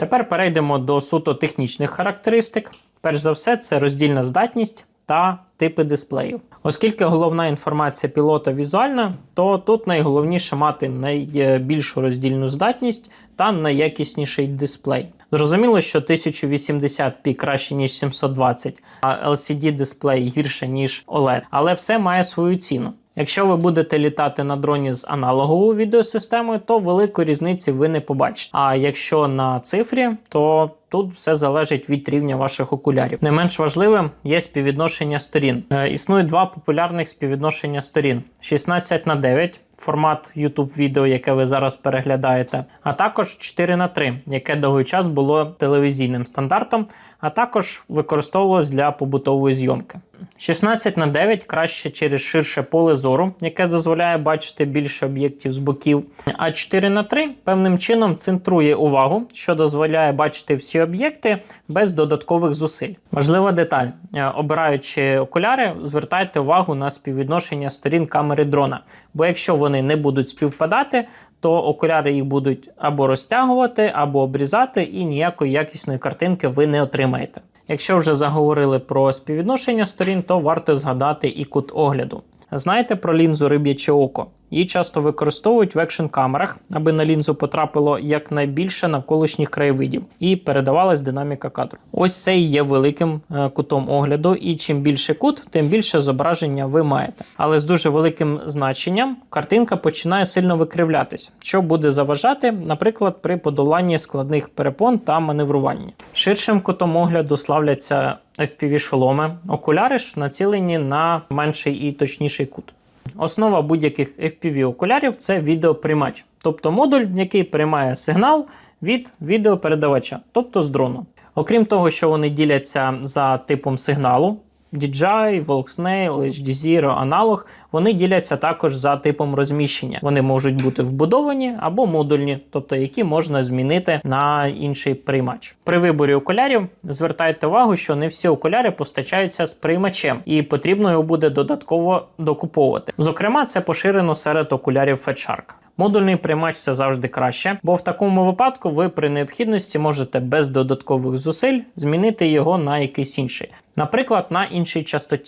Тепер перейдемо до суто технічних характеристик. Перш за все, це роздільна здатність та типи дисплеїв. Оскільки головна інформація пілота візуальна, то тут найголовніше мати найбільшу роздільну здатність та найякісніший дисплей. Зрозуміло, що 1080p краще, ніж 720, а LCD дисплей гірше, ніж OLED, але все має свою ціну. Якщо ви будете літати на дроні з аналоговою відеосистемою, то великої різниці ви не побачите. А якщо на цифрі, то тут все залежить від рівня ваших окулярів. Не менш важливим є співвідношення сторін. Е, існує два популярних співвідношення сторін: 16 на 9 формат YouTube відео, яке ви зараз переглядаєте, а також 4 на 3 яке довгий час було телевізійним стандартом, а також використовувалось для побутової зйомки. 16 на 9 краще через ширше поле зору, яке дозволяє бачити більше об'єктів з боків. А 4 на 3 певним чином центрує увагу, що дозволяє бачити всі об'єкти без додаткових зусиль. Важлива деталь: Е, обираючи окуляри, звертайте увагу на співвідношення сторін камери дрона. Бо якщо вони не будуть співпадати, то окуляри їх будуть або розтягувати, або обрізати, і ніякої якісної картинки ви не отримаєте. Якщо вже заговорили про співвідношення сторін, то варто згадати і кут огляду. Знаєте про лінзу риб'яче око? Її часто використовують в екшн камерах, аби на лінзу потрапило якнайбільше навколишніх краєвидів і передавалась динаміка кадру. Ось це і є великим е, кутом огляду, і чим більше кут, тим більше зображення ви маєте. Але з дуже великим значенням картинка починає сильно викривлятись, що буде заважати, наприклад, при подоланні складних перепон та маневруванні. Ширшим кутом огляду славляться FPV-шоломи. Окуляри ж націлені на менший і точніший кут. Основа будь-яких FPV-окулярів це відеоприймач, тобто модуль, який приймає сигнал від відеопередавача, тобто з дрону. Окрім того, що вони діляться за типом сигналу. DJI, Volksnail, HD Zero, аналог, вони діляться також за типом розміщення. Вони можуть бути вбудовані або модульні, тобто які можна змінити на інший приймач. При виборі окулярів звертайте увагу, що не всі окуляри постачаються з приймачем, і потрібно його буде додатково докуповувати. Зокрема, це поширено серед окулярів FatShark. Модульний приймач це завжди краще, бо в такому випадку ви при необхідності можете без додаткових зусиль змінити його на якийсь інший, наприклад, на іншій частоті.